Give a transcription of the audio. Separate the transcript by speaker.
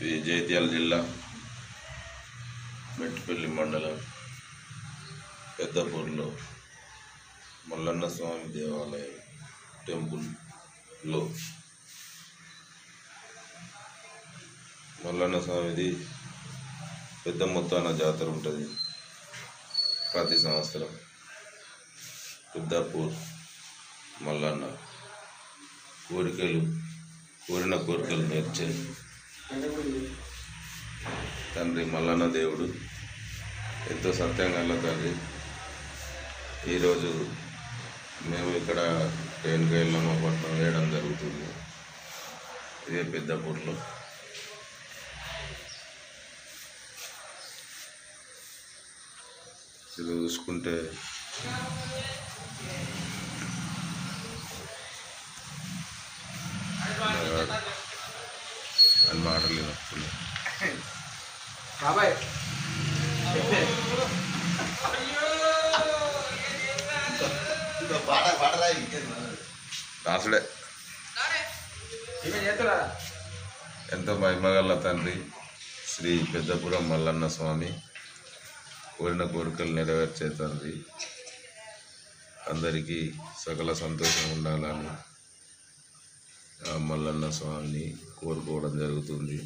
Speaker 1: ఇది జైత్యాల జిల్లా మెట్టుపల్లి మండలం పెద్దపూర్లో మల్లన్న స్వామి దేవాలయం టెంపుల్లో మల్లన్న స్వామిది పెద్ద మొత్తాన జాతర ఉంటుంది ప్రతి సంవత్సరం. పెద్దపూర్ మల్లన్న. కోరికలు కోరిన కోరికలు నేర్చే. తండ్రి మల్లన్న దేవుడు ఎంతో సత్యంగా తండ్రి ఈరోజు మేము ఇక్కడ ట్రైన్కి వెళ్ళాము పట్నం వేయడం జరుగుతుంది. ఇదే పెద్దపూర్లో ఇది చూసుకుంటే అని మాటలు
Speaker 2: చేస్తురా
Speaker 1: ఎంతో మహిమగల తండ్రి శ్రీ పెద్దపురం మల్లన్న స్వామి కోరిన కోరికలు నెరవేర్చే తండ్రి. అందరికీ సకల సంతోషం ఉండాలని మల్లన్న స్వామిని కోరుకోవడం జరుగుతుంది.